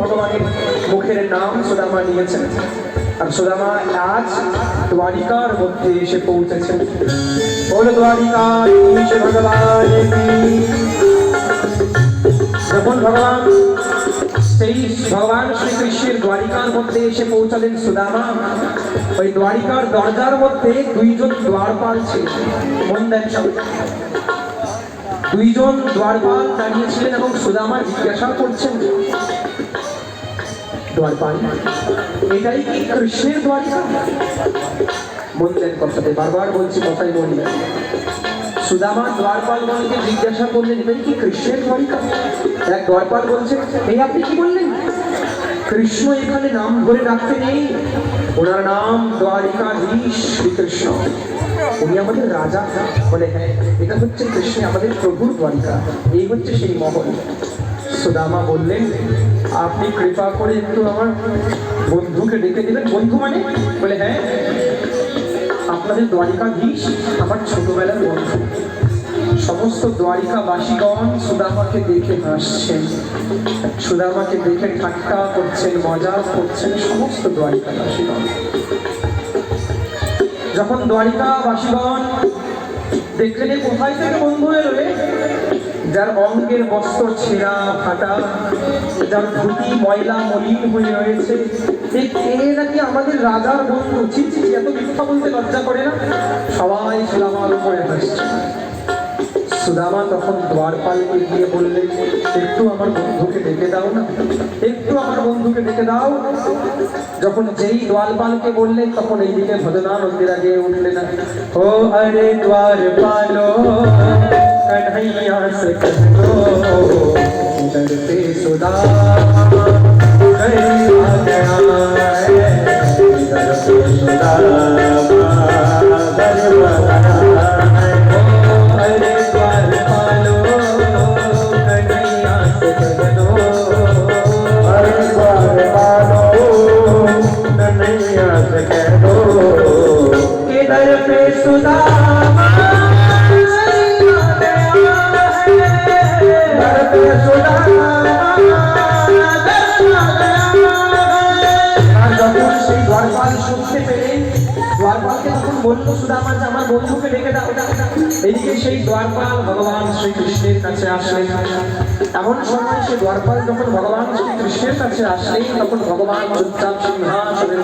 ভগবানের মুখের নাম সুদামা নিয়েছেন। আর সুদামা আজ দ্বারিকার মধ্যে এসে পৌঁছেছেন। বল দ্বারিকাধীশ ভগবান যখন ভগবান সেই ভগবান শ্রীকৃষ্ণের দ্বারিকার মধ্যে এসে পৌঁছালেন সুদামা, ওই দ্বারিকার দরজার মধ্যে দুইজন দ্বারপাল ছিল, মন দেন দুইজন দ্বারপাল দাঁড়িয়েছিলেন এবং সুদামা জিজ্ঞাসা করছেন দ্বারপাল এটাই কি কৃষ্ণের দ্বারিকা মন দেন কথাতে বারবার বলছি কথাই বললেন সুদামা দ্বারপালগণকে জিজ্ঞাসা করলেন এটাই কি কৃষ্ণের দ্বারিকা এক দ্বারপাল বলছে এই আপনি কি বললেন কৃষ্ণ এখানে নাম ধরে রাখতে নেই ওনার নাম দ্বারিকাধীশ শ্রীকৃষ্ণ উনি আমাদের রাজা বলে হ্যাঁ এটা হচ্ছে কৃষ্ণ আমাদের প্রভুর দ্বারিকা এই হচ্ছে সেই মহল। সুদামা বললেন, আপনি কৃপা করে একটু আমার বন্ধুকে ডেকে দেবেন। বন্ধু মানে? বলে হ্যাঁ আপনাদের দ্বারিকাধীশ আমার ছোটবেলার বন্ধু। সমস্ত দ্বারিকাবাসীগণ সুদামাকে দেখে হাসছেন। সুদামাকে দেখে ঠাট্টা করছেন, মজা করছেন সমস্ত দ্বারিকাবাসীগণ। যখন দ্বারিকাবাসীগণ দেখলেন কোথায় থেকে বন্ধু এলোরে যার অঙ্গের বস্ত্র ছেঁড়া ফাটা যার ধুতি ময়লা মলিন হয়ে রয়েছে কে নাকি আমাদের রাজার বন্ধু? ছি, এত মিথ্যা বলতে লজ্জা করে না? সবাই সুদামার উপরে হাসছে। সুদামা তখন দ্বারপালকে গিয়ে বললেন একটু আমার বন্ধুকে ডেকে দাও না। একটু আমার বন্ধুকে ডেকে দাও যখন যেই দ্বারপালকে বললেন তখন এইদিকে ভজনানন্দের আগে উঠলে না ও আরে দ্বারপালো कन्हैया से कह दो इधर पे सुदामा कन्हैया गया है इधर पे सुदामा दरबारा है ओ अरे द्वारपालो कन्हैया से বলল সুদামা আমার বন্ধুকে ডেকে দাও এইদিকে সেই দ্বারপাল ভগবান শ্রীকৃষ্ণের কাছে আসলেন এমন সময় সেই দ্বারপাল যখন ভগবান শ্রীকৃষ্ণের কাছে আসলেন তখন ভগবান চুপচাপ সিংহাসনের